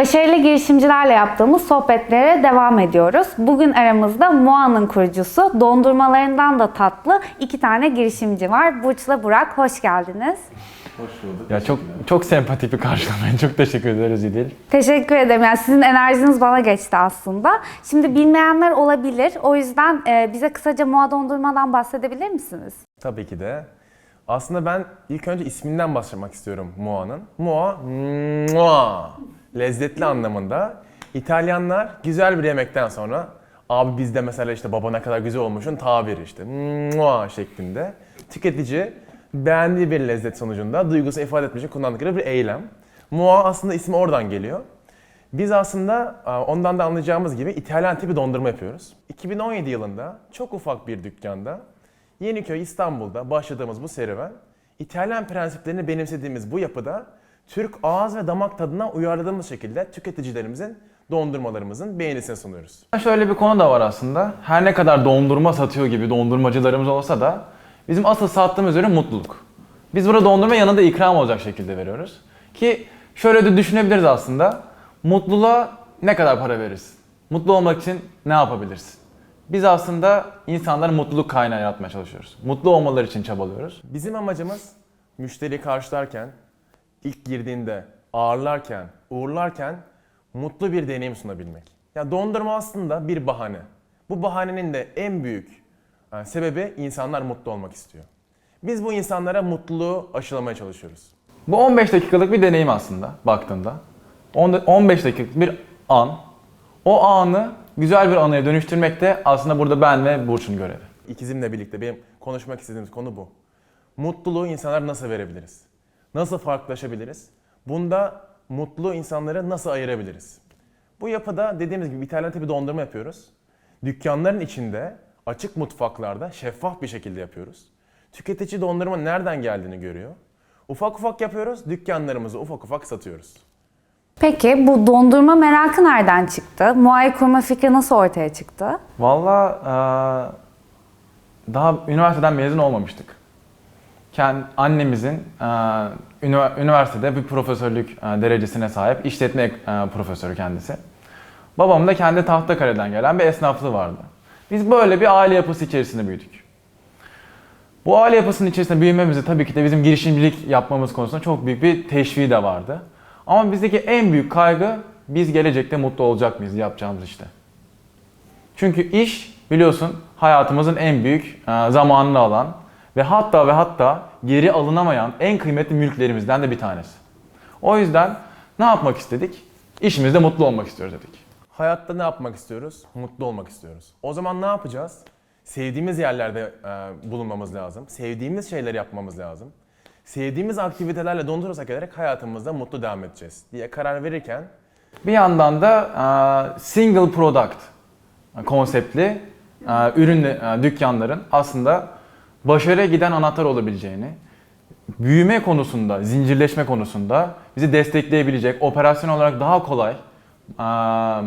Başarılı girişimcilerle yaptığımız sohbetlere devam ediyoruz. Bugün aramızda Moa'nın kurucusu, dondurmalarından da tatlı iki tane girişimci var. Burç'la Burak, hoş geldiniz. Hoş bulduk. Ya çok çok sempatik bir karşılama. Çok teşekkür ederiz İdil. Teşekkür ederim. Yani sizin enerjiniz bana geçti aslında. Şimdi bilmeyenler olabilir. O yüzden e, bize kısaca Moa dondurmadan bahsedebilir misiniz? Tabii ki de. Aslında ben ilk önce isminden başlamak istiyorum Moa'nın. Moa, mua, lezzetli anlamında. İtalyanlar güzel bir yemekten sonra abi bizde mesela işte baba ne kadar güzel olmuşun tabiri işte mua şeklinde. Tüketici beğendiği bir lezzet sonucunda duygusunu ifade etmek için kullandıkları bir eylem. Mua aslında ismi oradan geliyor. Biz aslında ondan da anlayacağımız gibi İtalyan tipi dondurma yapıyoruz. 2017 yılında çok ufak bir dükkanda Yeniköy İstanbul'da başladığımız bu serüven İtalyan prensiplerini benimsediğimiz bu yapıda Türk ağız ve damak tadına uyarladığımız şekilde tüketicilerimizin dondurmalarımızın beğenisini sunuyoruz. Şöyle bir konu da var aslında. Her ne kadar dondurma satıyor gibi dondurmacılarımız olsa da bizim asıl sattığımız ürün mutluluk. Biz burada dondurma yanında ikram olacak şekilde veriyoruz. Ki şöyle de düşünebiliriz aslında. Mutluluğa ne kadar para verirsin? Mutlu olmak için ne yapabilirsin? Biz aslında insanlara mutluluk kaynağı yaratmaya çalışıyoruz. Mutlu olmaları için çabalıyoruz. Bizim amacımız müşteri karşılarken, ilk girdiğinde ağırlarken, uğurlarken mutlu bir deneyim sunabilmek. Ya dondurma aslında bir bahane. Bu bahanenin de en büyük e, sebebi insanlar mutlu olmak istiyor. Biz bu insanlara mutluluğu aşılamaya çalışıyoruz. Bu 15 dakikalık bir deneyim aslında baktığında. On- 15 dakikalık bir an. O anı güzel bir anıya dönüştürmek de aslında burada ben ve Burç'un görevi. İkizimle birlikte benim konuşmak istediğimiz konu bu. Mutluluğu insanlara nasıl verebiliriz? Nasıl farklılaşabiliriz? Bunda mutlu insanları nasıl ayırabiliriz? Bu yapıda dediğimiz gibi İtalyan tipi dondurma yapıyoruz. Dükkanların içinde, açık mutfaklarda şeffaf bir şekilde yapıyoruz. Tüketici dondurma nereden geldiğini görüyor. Ufak ufak yapıyoruz, dükkanlarımızı ufak ufak satıyoruz. Peki bu dondurma merakı nereden çıktı? Moa'yı kurma fikri nasıl ortaya çıktı? Valla eee, daha üniversiteden mezun olmamıştık. Kendi annemizin ünivers- üniversitede bir profesörlük eee, derecesine sahip işletme eee, profesörü kendisi. Babam da kendi Tahtakale'den gelen bir esnaflığı vardı. Biz böyle bir aile yapısı içerisinde büyüdük. Bu aile yapısının içerisinde büyümemizi tabii ki de bizim girişimcilik yapmamız konusunda çok büyük bir teşviği de vardı. Ama bizdeki en büyük kaygı biz gelecekte mutlu olacak mıyız yapacağımız işte. Çünkü iş biliyorsun hayatımızın en büyük e, zamanını alan ve hatta ve hatta geri alınamayan en kıymetli mülklerimizden de bir tanesi. O yüzden ne yapmak istedik? İşimizde mutlu olmak istiyoruz dedik. Hayatta ne yapmak istiyoruz? Mutlu olmak istiyoruz. O zaman ne yapacağız? Sevdiğimiz yerlerde e, bulunmamız lazım. Sevdiğimiz şeyleri yapmamız lazım. Sevdiğimiz aktivitelerle dondurursak ederek hayatımızda mutlu devam edeceğiz diye karar verirken Bir yandan da e, single product konseptli e, ürün e, dükkanların aslında başarıya giden anahtar olabileceğini, büyüme konusunda, zincirleşme konusunda bizi destekleyebilecek, operasyon olarak daha kolay,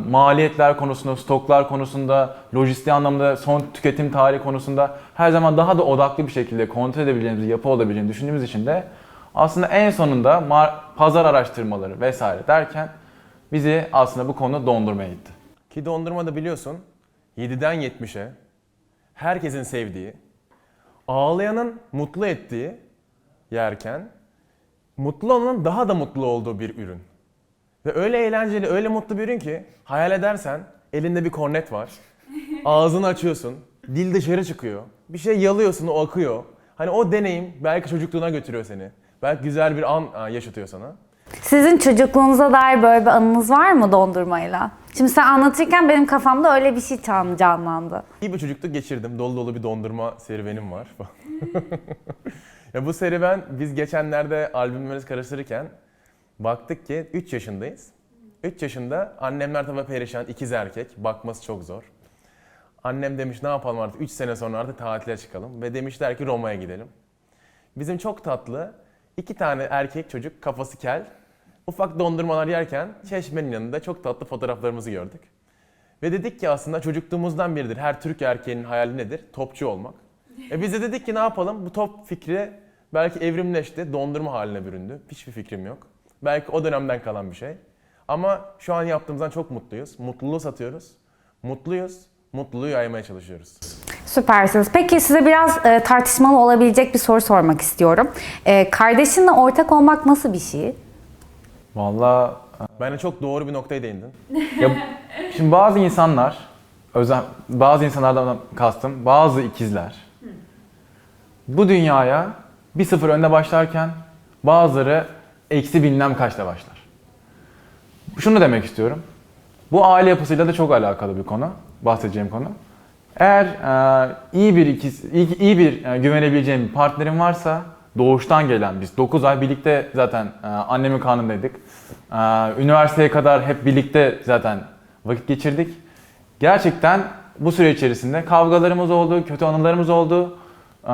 maliyetler konusunda, stoklar konusunda, lojistiği anlamda, son tüketim tarihi konusunda her zaman daha da odaklı bir şekilde kontrol edebileceğimiz yapı olabileceğini düşündüğümüz için de aslında en sonunda pazar araştırmaları vesaire derken bizi aslında bu konu dondurmaya itti. ki dondurma da biliyorsun 7'den 70'e herkesin sevdiği, ağlayanın mutlu ettiği yerken mutlu olanın daha da mutlu olduğu bir ürün. Ve öyle eğlenceli, öyle mutlu bir ürün ki hayal edersen elinde bir kornet var. Ağzını açıyorsun, dil dışarı çıkıyor. Bir şey yalıyorsun, o akıyor. Hani o deneyim belki çocukluğuna götürüyor seni. Belki güzel bir an yaşatıyor sana. Sizin çocukluğunuza dair böyle bir anınız var mı dondurmayla? Şimdi sen anlatırken benim kafamda öyle bir şey can- canlandı. İyi bir çocukluk geçirdim. Dolu dolu bir dondurma serüvenim var. ya bu serüven biz geçenlerde albümlerimizi karıştırırken baktık ki 3 yaşındayız. 3 yaşında annemler tabii perişan, ikiz erkek. Bakması çok zor. Annem demiş ne yapalım artık 3 sene sonra artık tatile çıkalım. Ve demişler ki Roma'ya gidelim. Bizim çok tatlı iki tane erkek çocuk kafası kel ufak dondurmalar yerken çeşmenin yanında çok tatlı fotoğraflarımızı gördük. Ve dedik ki aslında çocukluğumuzdan biridir. Her Türk erkeğinin hayali nedir? Topçu olmak. E biz de dedik ki ne yapalım? Bu top fikri belki evrimleşti, dondurma haline büründü. Hiçbir fikrim yok. Belki o dönemden kalan bir şey. Ama şu an yaptığımızdan çok mutluyuz. Mutluluğu satıyoruz. Mutluyuz. Mutluluğu yaymaya çalışıyoruz. Süpersiniz. Peki size biraz e, tartışmalı olabilecek bir soru sormak istiyorum. E, kardeşinle ortak olmak nasıl bir şey? Vallahi Bence çok doğru bir noktaya değindin. Ya, şimdi bazı insanlar, özel, bazı insanlardan kastım, bazı ikizler bu dünyaya bir sıfır önde başlarken bazıları eksi bilmem kaçta başlar. Şunu demek istiyorum. Bu aile yapısıyla da çok alakalı bir konu, bahsedeceğim konu. Eğer e, iyi bir ikiz, iyi, iyi bir e, güvenebileceğim bir partnerin varsa doğuştan gelen biz 9 ay birlikte zaten e, annemin karnındaydık. E, üniversiteye kadar hep birlikte zaten vakit geçirdik. Gerçekten bu süre içerisinde kavgalarımız oldu, kötü anılarımız oldu, e,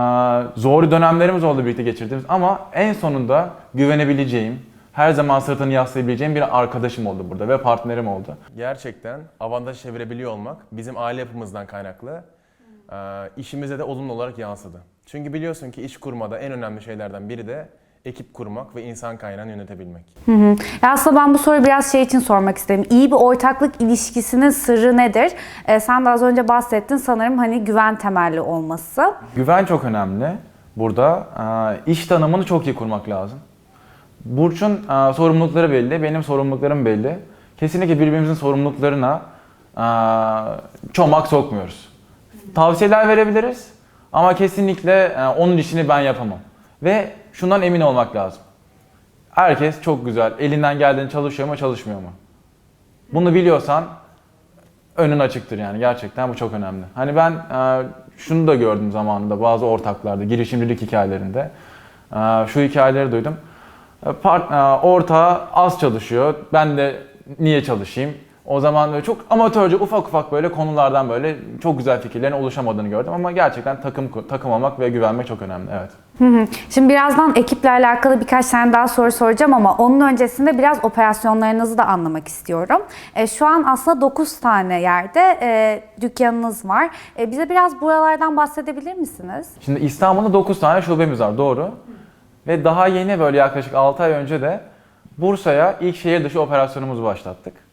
zor dönemlerimiz oldu birlikte geçirdiğimiz ama en sonunda güvenebileceğim, her zaman sırtını yaslayabileceğim bir arkadaşım oldu burada ve partnerim oldu. Gerçekten avantaj çevirebiliyor olmak bizim aile yapımızdan kaynaklı işimize de olumlu olarak yansıdı. Çünkü biliyorsun ki iş kurmada en önemli şeylerden biri de ekip kurmak ve insan kaynağını yönetebilmek. Hı hı. Ya aslında ben bu soruyu biraz şey için sormak istedim. İyi bir ortaklık ilişkisinin sırrı nedir? E, sen de az önce bahsettin sanırım hani güven temelli olması. Güven çok önemli. Burada e, iş tanımını çok iyi kurmak lazım. Burç'un e, sorumlulukları belli, benim sorumluluklarım belli. Kesinlikle birbirimizin sorumluluklarına e, çomak sokmuyoruz. Tavsiyeler verebiliriz ama kesinlikle e, onun işini ben yapamam. Ve şundan emin olmak lazım. Herkes çok güzel, elinden geldiğini çalışıyor mu, çalışmıyor mu? Bunu biliyorsan önün açıktır yani gerçekten bu çok önemli. Hani ben e, şunu da gördüm zamanında bazı ortaklarda, girişimcilik hikayelerinde. E, şu hikayeleri duydum. E, part, e, az çalışıyor, ben de niye çalışayım? O zaman böyle çok amatörce ufak ufak böyle konulardan böyle çok güzel fikirlerin oluşamadığını gördüm ama gerçekten takım takım olmak ve güvenmek çok önemli. Evet. Şimdi birazdan ekiple alakalı birkaç tane daha soru soracağım ama onun öncesinde biraz operasyonlarınızı da anlamak istiyorum. E, şu an aslında 9 tane yerde e, dükkanınız var. E, bize biraz buralardan bahsedebilir misiniz? Şimdi İstanbul'da 9 tane şubemiz var doğru. Ve daha yeni böyle yaklaşık 6 ay önce de Bursa'ya ilk şehir dışı operasyonumuzu başlattık.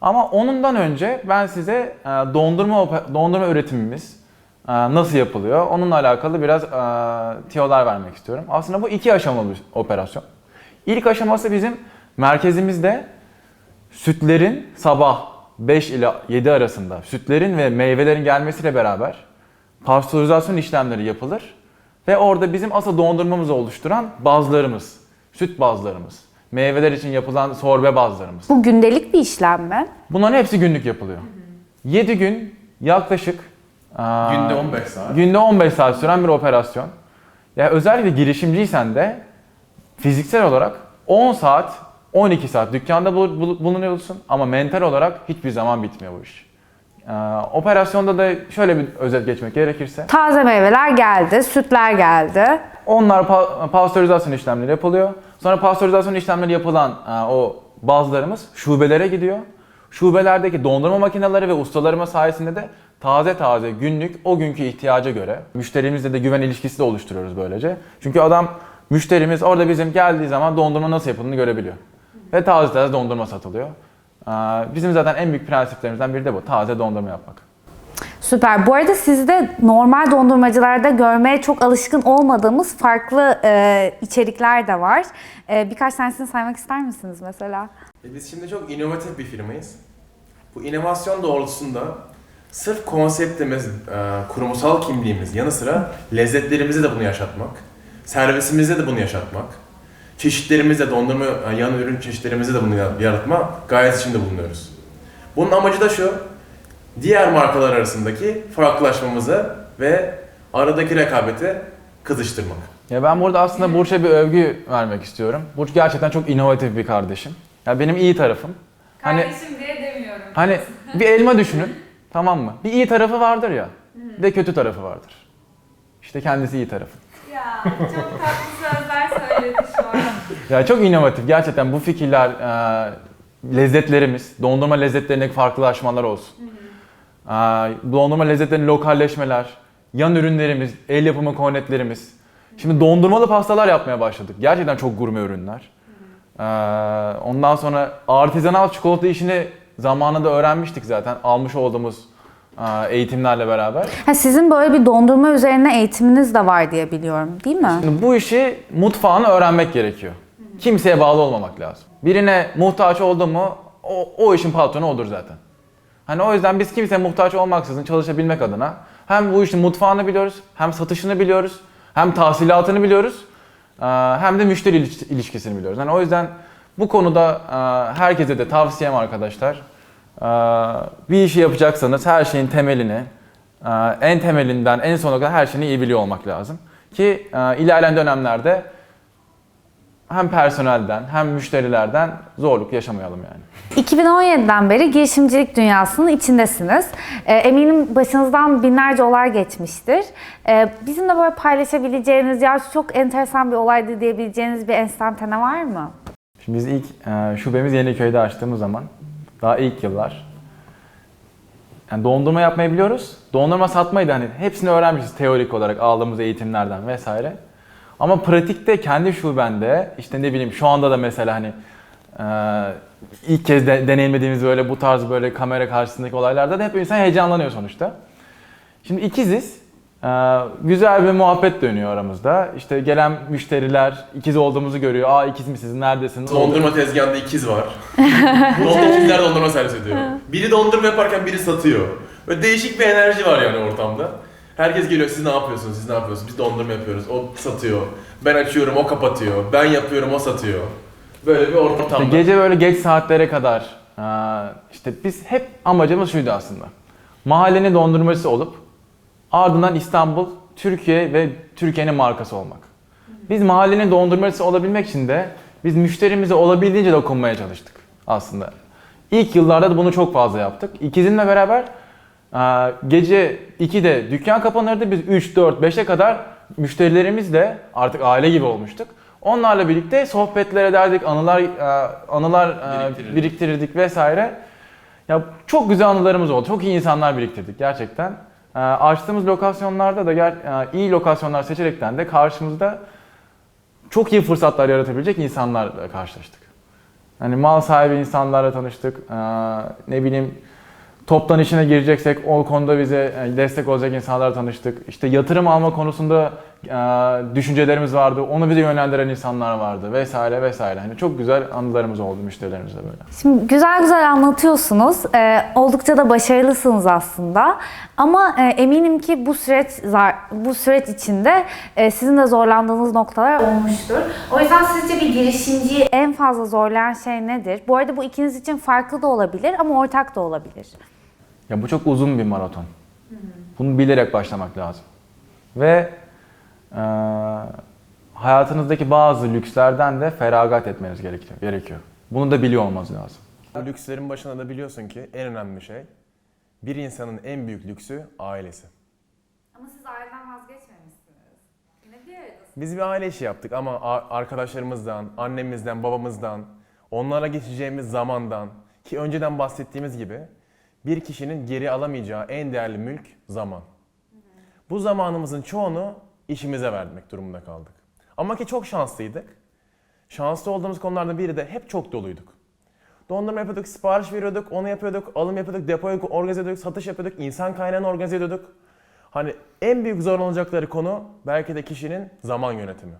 Ama onundan önce ben size e, dondurma dondurma üretimimiz e, nasıl yapılıyor onunla alakalı biraz e, tiyolar vermek istiyorum. Aslında bu iki aşamalı bir operasyon. İlk aşaması bizim merkezimizde sütlerin sabah 5 ile 7 arasında sütlerin ve meyvelerin gelmesiyle beraber pastörizasyon işlemleri yapılır ve orada bizim asıl dondurmamızı oluşturan bazlarımız, süt bazlarımız, meyveler için yapılan sorbe bazlarımız. Bu gündelik bir işlem mi? Bunların hepsi günlük yapılıyor. 7 gün yaklaşık aa, Günde 15 saat. Günde 15 saat süren bir operasyon. Ya özellikle girişimciysen de fiziksel olarak 10 saat, 12 saat dükkanda bul- bul- bulunuyorsun ama mental olarak hiçbir zaman bitmiyor bu iş. Ee, operasyonda da şöyle bir özet geçmek gerekirse Taze meyveler geldi, sütler geldi. onlar pa- pastörizasyon işlemleri yapılıyor. Sonra pastörizasyon işlemleri yapılan e, o bazılarımız şubelere gidiyor. Şubelerdeki dondurma makineleri ve ustalarıma sayesinde de taze taze günlük o günkü ihtiyaca göre müşterimizle de güven ilişkisi de oluşturuyoruz böylece. Çünkü adam müşterimiz orada bizim geldiği zaman dondurma nasıl yapıldığını görebiliyor. Ve taze taze dondurma satılıyor. Ee, Bizim zaten en büyük prensiplerimizden biri de bu. Taze dondurma yapmak. Süper. Bu arada sizde normal dondurmacılarda görmeye çok alışkın olmadığımız farklı e, içerikler de var. E, birkaç tanesini saymak ister misiniz mesela? E Biz şimdi çok inovatif bir firmayız. Bu inovasyon doğrultusunda sırf konseptimiz, e, kurumsal kimliğimiz yanı sıra lezzetlerimizi de bunu yaşatmak, servisimizde de bunu yaşatmak, çeşitlerimizde dondurma e, yan ürün çeşitlerimizde de bunu ya- yaratma gayet içinde bulunuyoruz. Bunun amacı da şu, diğer markalar arasındaki farklılaşmamızı ve aradaki rekabeti kızıştırmak. Ya ben burada aslında Burç'a bir övgü vermek istiyorum. Burç gerçekten çok inovatif bir kardeşim. Ya benim iyi tarafım. Hani Kardeşim diye demiyorum. hani bir elma düşünün. Tamam mı? Bir iyi tarafı vardır ya. Bir de kötü tarafı vardır. İşte kendisi iyi tarafı. Ya çok tatlı sözler söyledi şu an. Ya çok inovatif. Gerçekten bu fikirler, e, lezzetlerimiz, dondurma lezzetlerindeki farklılaşmalar olsun. Dondurma lezzetlerinin lokalleşmeler, yan ürünlerimiz, el yapımı kornetlerimiz. Şimdi dondurmalı pastalar yapmaya başladık. Gerçekten çok gurme ürünler. Ee, ondan sonra artizanal çikolata işini zamanında öğrenmiştik zaten almış olduğumuz e, eğitimlerle beraber. Ha, sizin böyle bir dondurma üzerine eğitiminiz de var diye biliyorum değil mi? Şimdi bu işi mutfağını öğrenmek gerekiyor. Kimseye bağlı olmamak lazım. Birine muhtaç oldu mu o, o işin patronu odur zaten. Hani o yüzden biz kimseye muhtaç olmaksızın çalışabilmek adına hem bu işin mutfağını biliyoruz, hem satışını biliyoruz, hem tahsilatını biliyoruz, hem de müşteri iliş- ilişkisini biliyoruz. Yani o yüzden bu konuda herkese de tavsiyem arkadaşlar, bir işi yapacaksanız her şeyin temelini, en temelinden en sona kadar her şeyini iyi biliyor olmak lazım. Ki ilerleyen dönemlerde hem personelden hem müşterilerden zorluk yaşamayalım yani. 2017'den beri girişimcilik dünyasının içindesiniz. Ee, eminim başınızdan binlerce olay geçmiştir. Ee, bizimle böyle paylaşabileceğiniz ya çok enteresan bir olaydı diyebileceğiniz bir enstantane var mı? Şimdi biz ilk e, şubemiz Yeniköy'de açtığımız zaman daha ilk yıllar yani dondurma yapmayı biliyoruz. Dondurma satmayı da hani hepsini öğrenmişiz teorik olarak aldığımız eğitimlerden vesaire. Ama pratikte kendi şubende işte ne bileyim şu anda da mesela hani e, ilk kez de, deneyimlediğimiz böyle bu tarz böyle kamera karşısındaki olaylarda da hep insan heyecanlanıyor sonuçta. Şimdi ikiziz. Ee, güzel bir muhabbet dönüyor aramızda. İşte gelen müşteriler ikiz olduğumuzu görüyor. Aa ikiz misiniz? Neredesiniz? Dondurma tezgahında ikiz var. Dondurma ikizler dondurma servis ediyor. Biri dondurma yaparken biri satıyor. Böyle değişik bir enerji var yani ortamda. Herkes geliyor siz ne yapıyorsunuz siz ne yapıyorsunuz biz dondurma yapıyoruz o satıyor. Ben açıyorum o kapatıyor. Ben yapıyorum o satıyor. Böyle bir ortamda. İşte gece böyle geç saatlere kadar ee, işte biz hep amacımız şuydu aslında. Mahallenin dondurmacısı olup ardından İstanbul, Türkiye ve Türkiye'nin markası olmak. Biz mahallenin dondurmacısı olabilmek için de biz müşterimize olabildiğince dokunmaya çalıştık aslında. İlk yıllarda da bunu çok fazla yaptık. İkizinle beraber gece 2'de dükkan kapanırdı. Biz 3, 4, 5'e kadar müşterilerimizle artık aile gibi olmuştuk. Onlarla birlikte sohbetler ederdik, anılar anılar Biriktirirdik. biriktirirdik vesaire. Ya çok güzel anılarımız oldu. Çok iyi insanlar biriktirdik gerçekten. Açtığımız lokasyonlarda da iyi lokasyonlar seçerekten de karşımızda çok iyi fırsatlar yaratabilecek insanlarla karşılaştık. Hani mal sahibi insanlarla tanıştık. Ne bileyim toptan işine gireceksek o konuda bize e, destek olacak insanlarla tanıştık. İşte yatırım alma konusunda e, düşüncelerimiz vardı. Onu bize yönlendiren insanlar vardı vesaire vesaire. Hani çok güzel anılarımız oldu müşterilerimizle böyle. Şimdi güzel güzel anlatıyorsunuz. Ee, oldukça da başarılısınız aslında. Ama e, eminim ki bu süreç bu süreç içinde e, sizin de zorlandığınız noktalar olmuştur. O yüzden sizce bir girişimciyi en fazla zorlayan şey nedir? Bu arada bu ikiniz için farklı da olabilir ama ortak da olabilir. Ya bu çok uzun bir maraton. Bunu bilerek başlamak lazım. Ve e, hayatınızdaki bazı lükslerden de feragat etmeniz gerekiyor. gerekiyor. Bunu da biliyor olmanız lazım. Bu lükslerin başına da biliyorsun ki en önemli şey bir insanın en büyük lüksü ailesi. Ama siz aileden vazgeçmemişsiniz. Yine bir aradasınız. Biz bir aile işi yaptık ama a- arkadaşlarımızdan, annemizden, babamızdan, onlara geçeceğimiz zamandan ki önceden bahsettiğimiz gibi bir kişinin geri alamayacağı en değerli mülk zaman. Bu zamanımızın çoğunu işimize vermek durumunda kaldık. Ama ki çok şanslıydık. Şanslı olduğumuz konulardan biri de hep çok doluyduk. Dondurma yapıyorduk, sipariş veriyorduk, onu yapıyorduk, alım yapıyorduk, depoyu organize ediyorduk, satış yapıyorduk, insan kaynağını organize ediyorduk. Hani en büyük zorlanacakları konu belki de kişinin zaman yönetimi.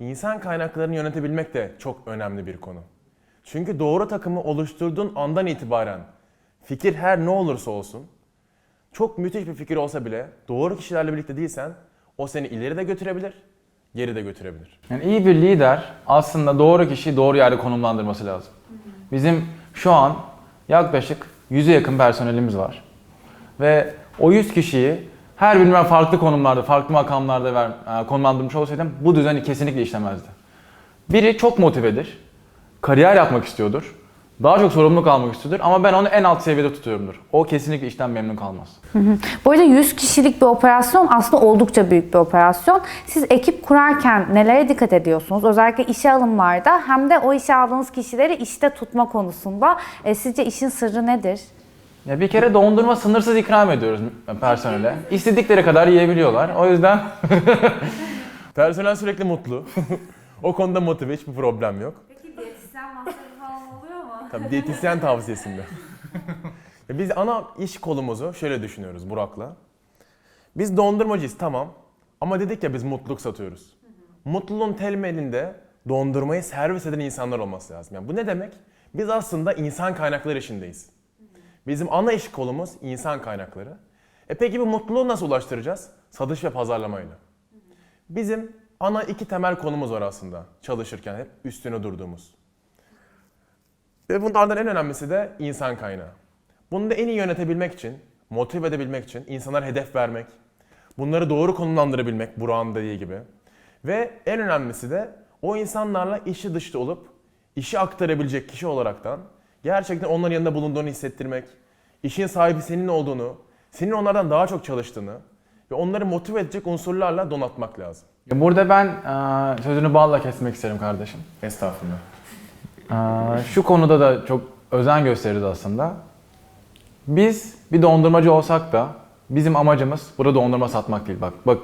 İnsan kaynaklarını yönetebilmek de çok önemli bir konu. Çünkü doğru takımı oluşturduğun andan itibaren fikir her ne olursa olsun, çok müthiş bir fikir olsa bile doğru kişilerle birlikte değilsen o seni ileri de götürebilir, geri de götürebilir. Yani iyi bir lider aslında doğru kişiyi doğru yerde konumlandırması lazım. Bizim şu an yaklaşık 100'e yakın personelimiz var. Ve o 100 kişiyi her birine farklı konumlarda, farklı makamlarda ver, e, konumlandırmış olsaydım bu düzeni kesinlikle işlemezdi. Biri çok motivedir, kariyer yapmak istiyordur, daha çok sorumluluk almak istiyordur ama ben onu en alt seviyede tutuyorumdur. O kesinlikle işten memnun kalmaz. Bu arada 100 kişilik bir operasyon aslında oldukça büyük bir operasyon. Siz ekip kurarken nelere dikkat ediyorsunuz? Özellikle işe alımlarda hem de o işe aldığınız kişileri işte tutma konusunda. E, sizce işin sırrı nedir? Ya bir kere dondurma sınırsız ikram ediyoruz personele. İstedikleri kadar yiyebiliyorlar. O yüzden Personel sürekli mutlu. o konuda motive, hiçbir problem yok. Peki diyetisyen falan oluyor mu? Tabii diyetisyen tavsiyesinde. Ya Biz ana iş kolumuzu şöyle düşünüyoruz Burak'la. Biz dondurmacıyız tamam. Ama dedik ya biz mutluluk satıyoruz. Mutluluğun temelinde dondurmayı servis eden insanlar olması lazım. Yani bu ne demek? Biz aslında insan kaynakları işindeyiz. Bizim ana iş kolumuz insan kaynakları. E peki bu mutluluğu nasıl ulaştıracağız? Satış ve pazarlamayla. Bizim ana iki temel konumuz var aslında çalışırken hep üstüne durduğumuz. Ve bunlardan en önemlisi de insan kaynağı. Bunu da en iyi yönetebilmek için, motive edebilmek için insanlara hedef vermek, bunları doğru konumlandırabilmek Burak'ın dediği gibi. Ve en önemlisi de o insanlarla işi dışta olup işi aktarabilecek kişi olaraktan gerçekten onların yanında bulunduğunu hissettirmek, işin sahibi senin olduğunu, senin onlardan daha çok çalıştığını ve onları motive edecek unsurlarla donatmak lazım. Burada ben e, sözünü balla kesmek isterim kardeşim. Estağfurullah. Ee, Şu konuda da çok özen gösteririz aslında. Biz bir dondurmacı olsak da bizim amacımız burada dondurma satmak değil. Bak bak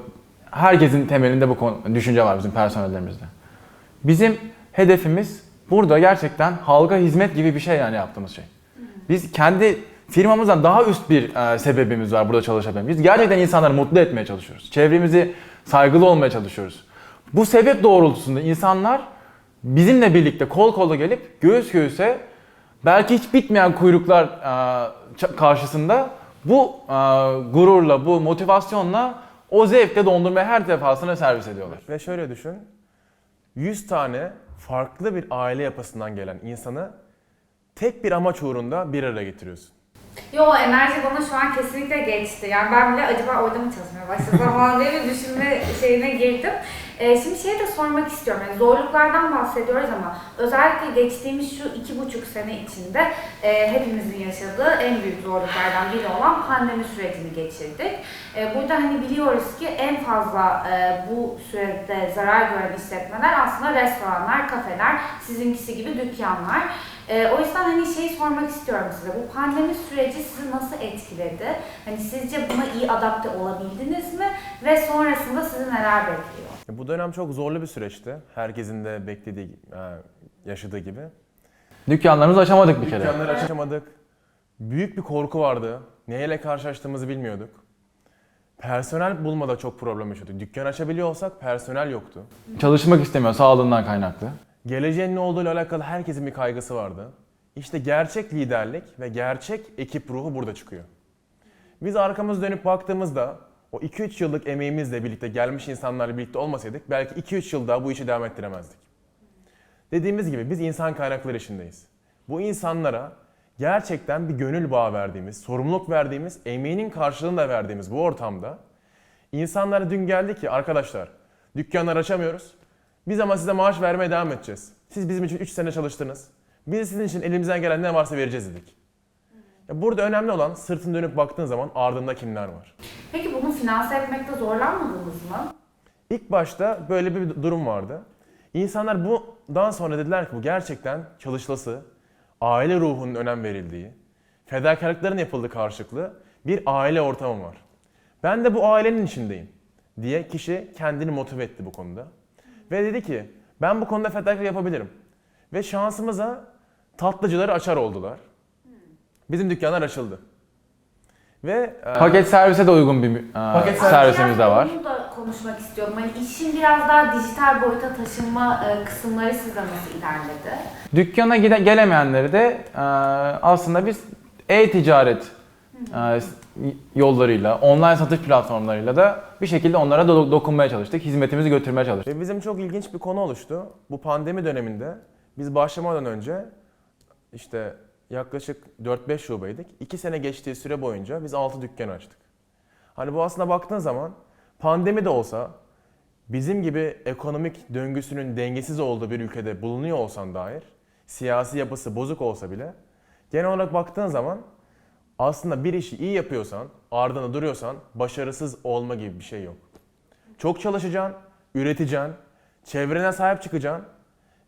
herkesin temelinde bu konu, düşünce var bizim personellerimizde. Bizim hedefimiz burada gerçekten halka hizmet gibi bir şey yani yaptığımız şey. Biz kendi firmamızdan daha üst bir e, sebebimiz var burada çalışabilmemiz. Biz gerçekten insanları mutlu etmeye çalışıyoruz. Çevremizi saygılı olmaya çalışıyoruz. Bu sebep doğrultusunda insanlar bizimle birlikte kol kola gelip göğüs göğüse belki hiç bitmeyen kuyruklar e, karşısında bu e, gururla, bu motivasyonla o zevkle dondurmayı her defasında servis ediyorlar. Ve şöyle düşün. 100 tane farklı bir aile yapısından gelen insanı tek bir amaç uğrunda bir araya getiriyorsun. Yo enerji bana şu an kesinlikle geçti. Yani ben bile acaba orada mı çalışmaya başlasam falan diye bir düşünme şeyine girdim. Ee, şimdi şey de sormak istiyorum. Yani zorluklardan bahsediyoruz ama özellikle geçtiğimiz şu iki buçuk sene içinde e, hepimizin yaşadığı en büyük zorluklardan biri olan pandemi sürecini geçirdik. E, burada hani biliyoruz ki en fazla e, bu sürede zarar gören işletmeler aslında restoranlar, kafeler, sizinkisi gibi dükkanlar. Ee, o yüzden hani şeyi sormak istiyorum size. Bu pandemi süreci sizi nasıl etkiledi? Hani sizce buna iyi adapte olabildiniz mi? Ve sonrasında sizi neler bekliyor? E, Bu dönem çok zorlu bir süreçti. Herkesin de beklediği, e, yaşadığı gibi. Dükkanlarımızı açamadık bir kere. Dükkanları açamadık. Büyük bir korku vardı. Neyle karşılaştığımızı bilmiyorduk. Personel bulmada çok problem yaşıyorduk. Dükkan açabiliyor olsak personel yoktu. Çalışmak istemiyor sağlığından kaynaklı. Geleceğin ne olduğuyla alakalı herkesin bir kaygısı vardı. İşte gerçek liderlik ve gerçek ekip ruhu burada çıkıyor. Biz arkamız dönüp baktığımızda o 2-3 yıllık emeğimizle birlikte gelmiş insanlarla birlikte olmasaydık belki 2-3 yıl daha bu işi devam ettiremezdik. Dediğimiz gibi biz insan kaynakları işindeyiz. Bu insanlara gerçekten bir gönül bağı verdiğimiz, sorumluluk verdiğimiz, emeğinin karşılığını da verdiğimiz bu ortamda insanlara dün geldi ki arkadaşlar dükkanlar açamıyoruz. Biz ama size maaş vermeye devam edeceğiz. Siz bizim için 3 sene çalıştınız. Biz sizin için elimizden gelen ne varsa vereceğiz dedik. Ya burada önemli olan sırtını dönüp baktığın zaman ardında kimler var. Peki bunu finanse etmekte zorlanmadınız mı? İlk başta böyle bir durum vardı. İnsanlar bundan sonra dediler ki bu gerçekten çalışılası, aile ruhunun önem verildiği, fedakarlıkların yapıldığı karşılıklı bir aile ortamı var. Ben de bu ailenin içindeyim diye kişi kendini motive etti bu konuda. Ve dedi ki ben bu konuda fedakarlık yapabilirim. Ve şansımıza tatlıcıları açar oldular. Bizim dükkanlar açıldı. Ve e, Paket servise de uygun bir e, Paket servisimiz de var. Bunu da konuşmak istiyorum. Hani işin biraz daha dijital boyuta taşınma e, kısımları size nasıl ilerledi? Dükkana gide- gelemeyenleri de e, aslında biz e-ticaret e, yollarıyla, online satış platformlarıyla da bir şekilde onlara do- dokunmaya çalıştık. Hizmetimizi götürmeye çalıştık. Ve bizim çok ilginç bir konu oluştu. Bu pandemi döneminde biz başlamadan önce işte yaklaşık 4-5 şubeydik. 2 sene geçtiği süre boyunca biz 6 dükkan açtık. Hani bu aslında baktığın zaman pandemi de olsa bizim gibi ekonomik döngüsünün dengesiz olduğu bir ülkede bulunuyor olsan dair siyasi yapısı bozuk olsa bile genel olarak baktığın zaman aslında bir işi iyi yapıyorsan, ardında duruyorsan başarısız olma gibi bir şey yok. Çok çalışacaksın, üreteceksin, çevrene sahip çıkacaksın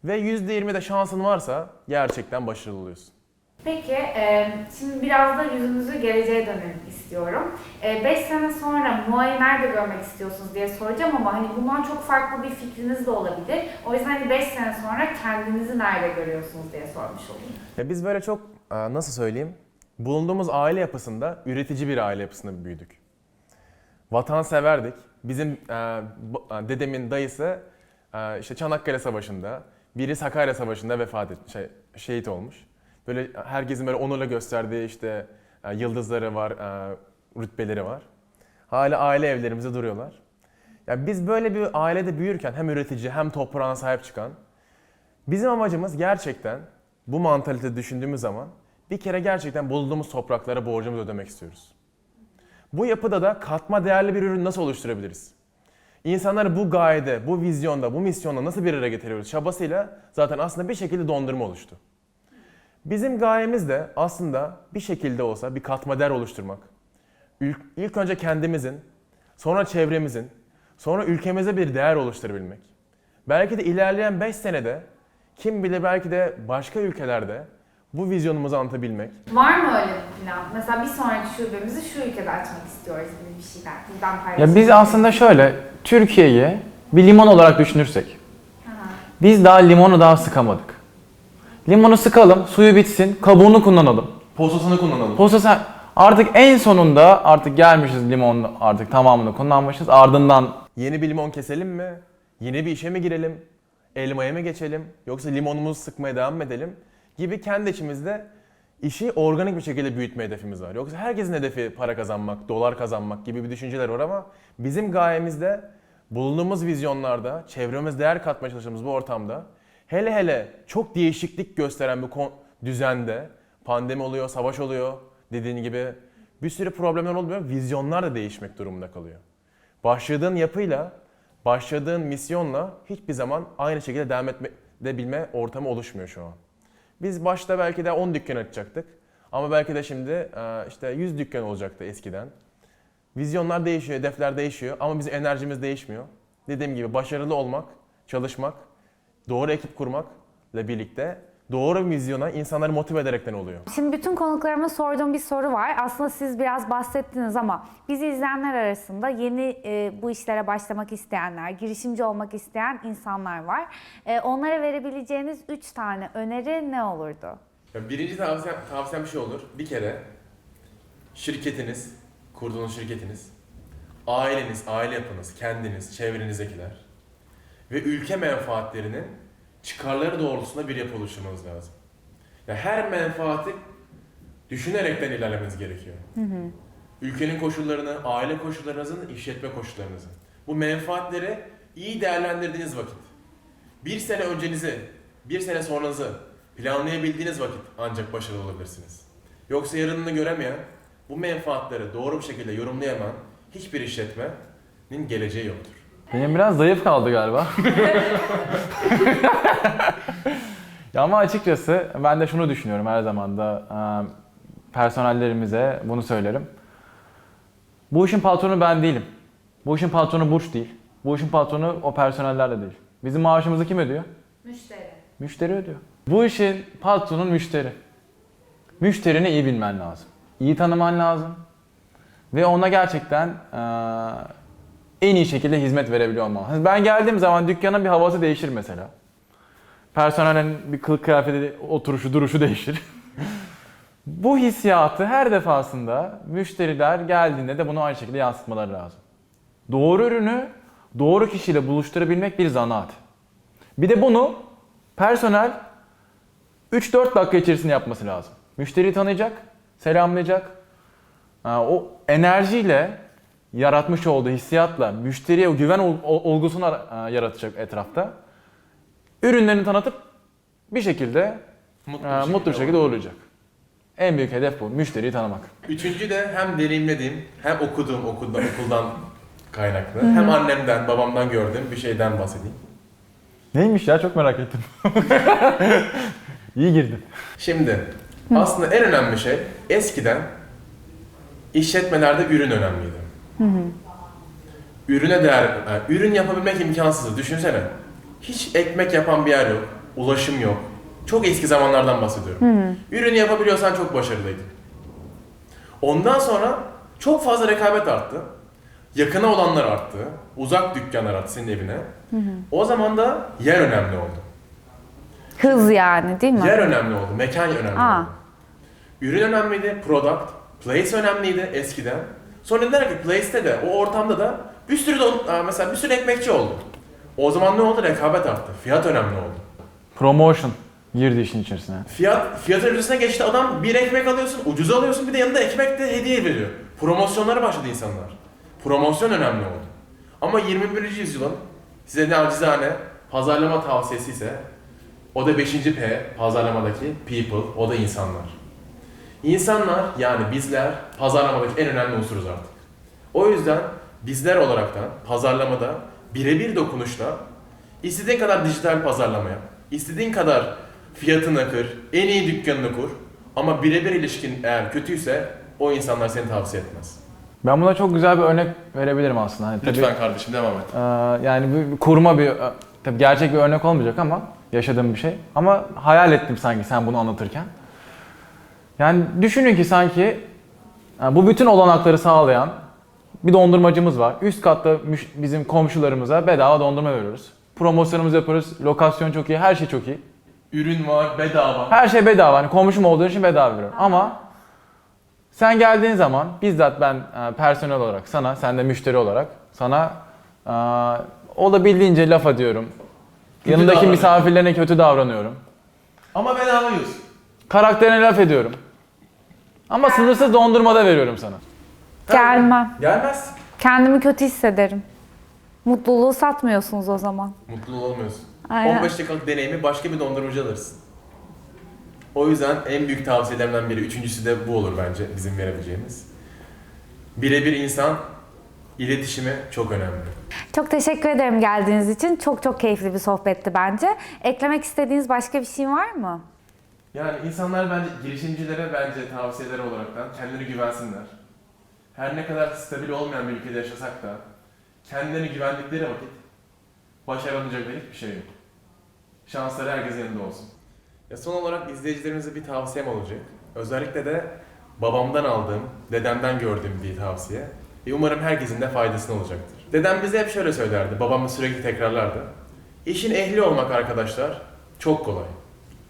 ve %20 de şansın varsa gerçekten başarılı oluyorsun. Peki, e, şimdi biraz da yüzünüzü geleceğe dönelim istiyorum. 5 sene sonra Muay'ı nerede görmek istiyorsunuz diye soracağım ama hani bundan çok farklı bir fikriniz de olabilir. O yüzden hani 5 sene sonra kendinizi nerede görüyorsunuz diye sormuş olayım. Ya biz böyle çok e, nasıl söyleyeyim? Bulunduğumuz aile yapısında üretici bir aile yapısında büyüdük. Vatanseverdik. Bizim e, e, dedemin dayısı e, işte Çanakkale Savaşı'nda, biri Sakarya Savaşı'nda vefat etmiş, şey, şehit olmuş. Böyle herkesin böyle onurla gösterdiği işte e, yıldızları var, e, rütbeleri var. Hala aile evlerimizde duruyorlar. Ya biz böyle bir ailede büyürken hem üretici hem toprağına sahip çıkan Bizim amacımız gerçekten bu mantalite düşündüğümüz zaman bir kere gerçekten bulunduğumuz topraklara borcumuzu ödemek istiyoruz. Bu yapıda da katma değerli bir ürün nasıl oluşturabiliriz? İnsanları bu gayede, bu vizyonda, bu misyonda nasıl bir araya getiriyoruz çabasıyla zaten aslında bir şekilde dondurma oluştu. Bizim gayemiz de aslında bir şekilde olsa bir katma değer oluşturmak. İlk, ilk önce kendimizin, sonra çevremizin, sonra ülkemize bir değer oluşturabilmek. Belki de ilerleyen 5 senede kim bilir belki de başka ülkelerde bu vizyonumuzu anlatabilmek. Var mı öyle bir plan? Mesela bir sonraki şubemizi şu ülkede açmak istiyoruz gibi bir şeyler. Buradan Ya biz aslında şöyle Türkiye'yi bir limon olarak düşünürsek. Biz daha limonu daha sıkamadık. Limonu sıkalım, suyu bitsin, kabuğunu kullanalım. Posasını kullanalım. Posası artık en sonunda artık gelmişiz limon artık tamamını kullanmışız. Ardından Yeni bir limon keselim mi? Yeni bir işe mi girelim? Elmaya mı geçelim? Yoksa limonumuzu sıkmaya devam mı edelim? Gibi kendi içimizde işi organik bir şekilde büyütme hedefimiz var. Yoksa herkesin hedefi para kazanmak, dolar kazanmak gibi bir düşünceler var ama bizim gayemiz de bulunduğumuz vizyonlarda, çevremiz değer katmaya çalıştığımız bu ortamda hele hele çok değişiklik gösteren kon- düzende pandemi oluyor, savaş oluyor dediğin gibi bir sürü problemler olmuyor. Vizyonlar da değişmek durumunda kalıyor. Başladığın yapıyla, başladığın misyonla hiçbir zaman aynı şekilde devam edebilme ortamı oluşmuyor şu an. Biz başta belki de 10 dükkan açacaktık. Ama belki de şimdi e, işte 100 dükkan olacaktı eskiden. Vizyonlar değişiyor, hedefler değişiyor ama bizim enerjimiz değişmiyor. Dediğim gibi başarılı olmak, çalışmak, doğru ekip kurmakla birlikte doğru vizyona insanları motive ederekten oluyor. Şimdi bütün konuklarıma sorduğum bir soru var. Aslında siz biraz bahsettiniz ama bizi izleyenler arasında yeni e, bu işlere başlamak isteyenler, girişimci olmak isteyen insanlar var. E, onlara verebileceğiniz 3 tane öneri ne olurdu? Ya birinci tavsiyem, tavsiyem şu olur. Bir kere şirketiniz, kurduğunuz şirketiniz, aileniz, aile yapınız, kendiniz, çevrenizdekiler ve ülke menfaatlerinin çıkarları doğrultusunda bir yapı oluşturmanız lazım. Ya her menfaati düşünerekten ilerlemeniz gerekiyor. Ülkenin koşullarını, aile koşullarınızın, işletme koşullarınızı. Bu menfaatleri iyi değerlendirdiğiniz vakit, bir sene öncenizi, bir sene sonranızı planlayabildiğiniz vakit ancak başarılı olabilirsiniz. Yoksa yarınını göremeyen, bu menfaatleri doğru bir şekilde yorumlayamayan hiçbir işletmenin geleceği yoktur. Benim biraz zayıf kaldı galiba. ya ama açıkçası ben de şunu düşünüyorum her zaman da e, personellerimize bunu söylerim. Bu işin patronu ben değilim. Bu işin patronu Burç değil. Bu işin patronu o personeller de değil. Bizim maaşımızı kim ödüyor? Müşteri. Müşteri ödüyor. Bu işin patronun müşteri. Müşterini iyi bilmen lazım. İyi tanıman lazım. Ve ona gerçekten eee, en iyi şekilde hizmet verebiliyor olman. Hani Ben geldiğim zaman dükkanın bir havası değişir mesela. Personelin bir kılık kıyafeti, oturuşu, duruşu değişir. Bu hissiyatı her defasında müşteriler geldiğinde de bunu aynı şekilde yansıtmaları lazım. Doğru ürünü doğru kişiyle buluşturabilmek bir zanaat. Bir de bunu personel 3-4 dakika içerisinde yapması lazım. Müşteriyi tanıyacak, selamlayacak. O enerjiyle yaratmış olduğu hissiyatla müşteriye o güven ol- ol- olgusunu e, yaratacak etrafta. Ürünlerini tanıtıp bir şekilde Mutlu, e, mutlu bir şekilde uğurlayacak. En büyük hedef bu. Müşteriyi tanımak. Üçüncü de hem deneyimlediğim, hem okuduğum okuldan, okuldan kaynaklı, hem annemden, babamdan gördüğüm bir şeyden bahsedeyim. Neymiş ya çok merak ettim. İyi girdin. Şimdi aslında en önemli şey eskiden işletmelerde ürün önemliydi. Ürüne değer, yani ürün yapabilmek imkansızdı. Düşünsene. Hiç ekmek yapan bir yer yok, ulaşım yok, Çok eski zamanlardan bahsediyorum. Ürünü yapabiliyorsan çok başarılıydın. Ondan sonra çok fazla rekabet arttı. Yakına olanlar arttı. Uzak dükkanlar arttı senin evine. O zaman da yer önemli oldu. Hız yani değil mi? Yer önemli oldu, mekan önemli Aa. oldu. Ürün önemliydi, product, place önemliydi eskiden. Sonra dediler ki place'te de, o ortamda da bir sürü de, mesela bir sürü ekmekçi oldu. O zaman ne oldu? Rekabet arttı. Fiyat önemli oldu. Promotion girdi işin içerisine. Fiyat, fiyatın ötesine geçti adam bir ekmek alıyorsun, ucuz alıyorsun bir de yanında ekmek de hediye veriyor. Promosyonlara başladı insanlar. Promosyon önemli oldu. Ama 21. yüzyılın size ne acizane pazarlama tavsiyesi ise o da 5. P pazarlamadaki people, o da insanlar. İnsanlar yani bizler pazarlamadaki en önemli unsuruz artık. O yüzden bizler olaraktan pazarlamada birebir dokunuşla istediğin kadar dijital pazarlama yap, istediğin kadar fiyatını kır, en iyi dükkanını kur ama birebir ilişkin eğer kötüyse o insanlar seni tavsiye etmez. Ben buna çok güzel bir örnek verebilirim aslında. Hani tabii, Lütfen kardeşim devam et. Ee, yani bir kurma bir, e, tabii gerçek bir örnek olmayacak ama yaşadığım bir şey. Ama hayal ettim sanki sen bunu anlatırken. Yani düşünün ki sanki bu bütün olanakları sağlayan bir dondurmacımız var. Üst katta bizim komşularımıza bedava dondurma veriyoruz. Promosyonumuzu yapıyoruz. Lokasyon çok iyi, her şey çok iyi. Ürün var, bedava. Her şey bedava. Hani komşum olduğu için bedava veriyorum. Ama sen geldiğin zaman bizzat ben personel olarak sana, sen de müşteri olarak sana e, olabildiğince laf ediyorum. Kötü Yanındaki misafirlerine kötü davranıyorum. Ama bedava yiyorsun. Karakterine laf ediyorum. Ama sınırsız dondurma da veriyorum sana. Gelmem. Gelmez. Kendimi kötü hissederim. Mutluluğu satmıyorsunuz o zaman. Mutlu olmuyorsun. Aynen. 15 dakikalık deneyimi başka bir dondurmacı alırsın. O yüzden en büyük tavsiyelerimden biri, üçüncüsü de bu olur bence bizim verebileceğimiz. Birebir insan iletişimi çok önemli. Çok teşekkür ederim geldiğiniz için. Çok çok keyifli bir sohbetti bence. Eklemek istediğiniz başka bir şey var mı? Yani insanlar bence girişimcilere bence tavsiyeleri olaraktan kendileri güvensinler. Her ne kadar stabil olmayan bir ülkede yaşasak da kendilerine güvendikleri vakit başaramayacakları hiçbir şey yok. Şansları herkesin yanında olsun. Ya son olarak izleyicilerimize bir tavsiyem olacak. Özellikle de babamdan aldığım, dedemden gördüğüm bir tavsiye. E umarım herkesin de faydasına olacaktır. Dedem bize hep şöyle söylerdi, babam da sürekli tekrarlardı. İşin ehli olmak arkadaşlar çok kolay.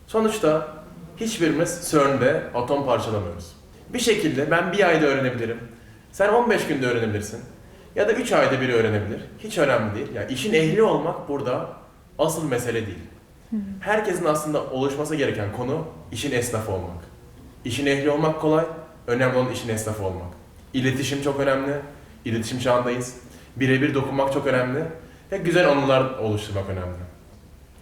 Sonuçta hiçbirimiz CERN'de atom parçalamıyoruz. Bir şekilde ben bir ayda öğrenebilirim. Sen 15 günde öğrenebilirsin. Ya da 3 ayda biri öğrenebilir. Hiç önemli değil. Yani işin ehli olmak burada asıl mesele değil. Herkesin aslında oluşması gereken konu işin esnafı olmak. İşin ehli olmak kolay, önemli olan işin esnafı olmak. İletişim çok önemli, iletişim çağındayız. Birebir dokunmak çok önemli ve güzel anılar oluşturmak önemli.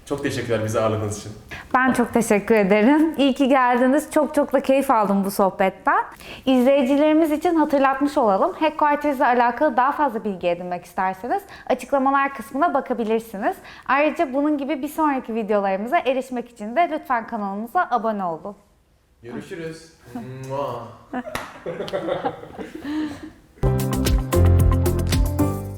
Çok teşekkürler bizi ağırladığınız için. Ben çok teşekkür ederim. İyi ki geldiniz. Çok çok da keyif aldım bu sohbetten. İzleyicilerimiz için hatırlatmış olalım. Headquarters ile alakalı daha fazla bilgi edinmek isterseniz açıklamalar kısmına bakabilirsiniz. Ayrıca bunun gibi bir sonraki videolarımıza erişmek için de lütfen kanalımıza abone olun. Görüşürüz.